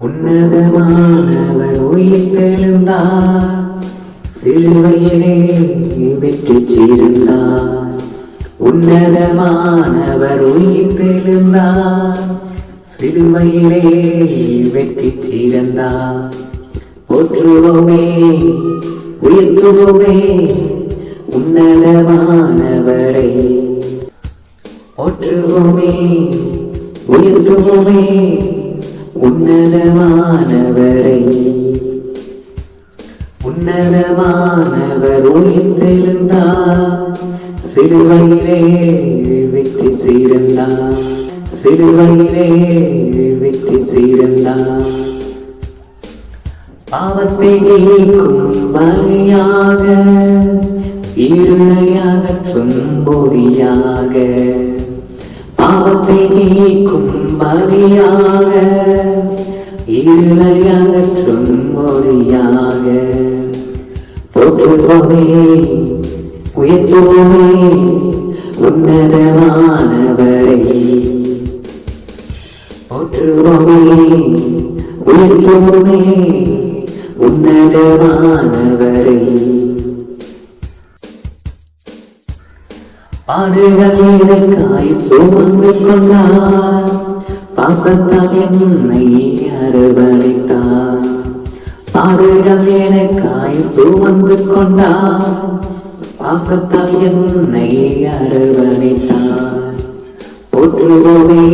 உன்னதமானவர் உயிர்த்தெழுந்தார் சிலுவையிலே வெற்றி சீர்ந்தார். உன்னதமானவர் உயிர்த்தெழுந்தார் சிலுவையிலே வெற்றி சீர்ந்தார் போற்றுவோமே உயர்த்துவோமே உன்னதமானவரை. போற்றுவோமே உயர்த்துவோமே உன்னதமானவரை. உன்னதமானவர் உயிர்த்தெழுந்தார் சிலுவையிலே வெற்றி சீர்ந்தார் சிலுவையிலே வெற்றி சீர்ந்தார் பாவத்தை ஜெயிக்கும் பலியாக இருளையாக சொம்பொடியாக. பாவத்தை ஜெயிக்கும் பலியாக இருளை அகற்றும் பொடியாக போற்றுவோமே உயர்த்துவோமே உன்னதமானவரை. போற்றுவோமே உயர்த்துவோமே உன்னதமானவரை. பாடுகள் எனக்காய் சுமந்து கொண்டார். பாசத்தால் என்னை அரவணைத்தார் பாடுகள் எனக்காய் சுமந்து கொண்டார் பாசத்தால் என்னை அரவணைத்தார் போற்றுவோமே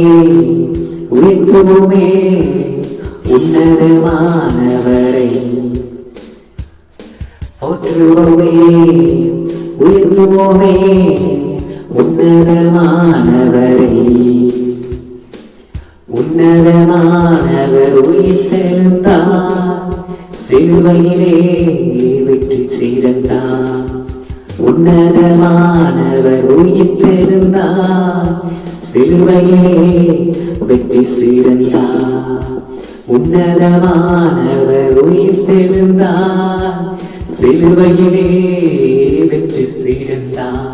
உயர்த்துவோமே உன்னதமானவரை. போற்றுவோமே உயர்த்துவோமே உன்னதமானவரை. உன்னதமானவர் உயிர்த்தெழுந்தார். சிலுவையிலே வெற்றி சீர்ந்தார் உன்னதமானவர் உயிர்த்தெழுந்தார். சிலுவையிலே வெற்றி சீர்ந்தார் உன்னதமானவர் உயிர்த்தெழுந்தார். சிலுவையிலே வெற்றி சீர்ந்தார்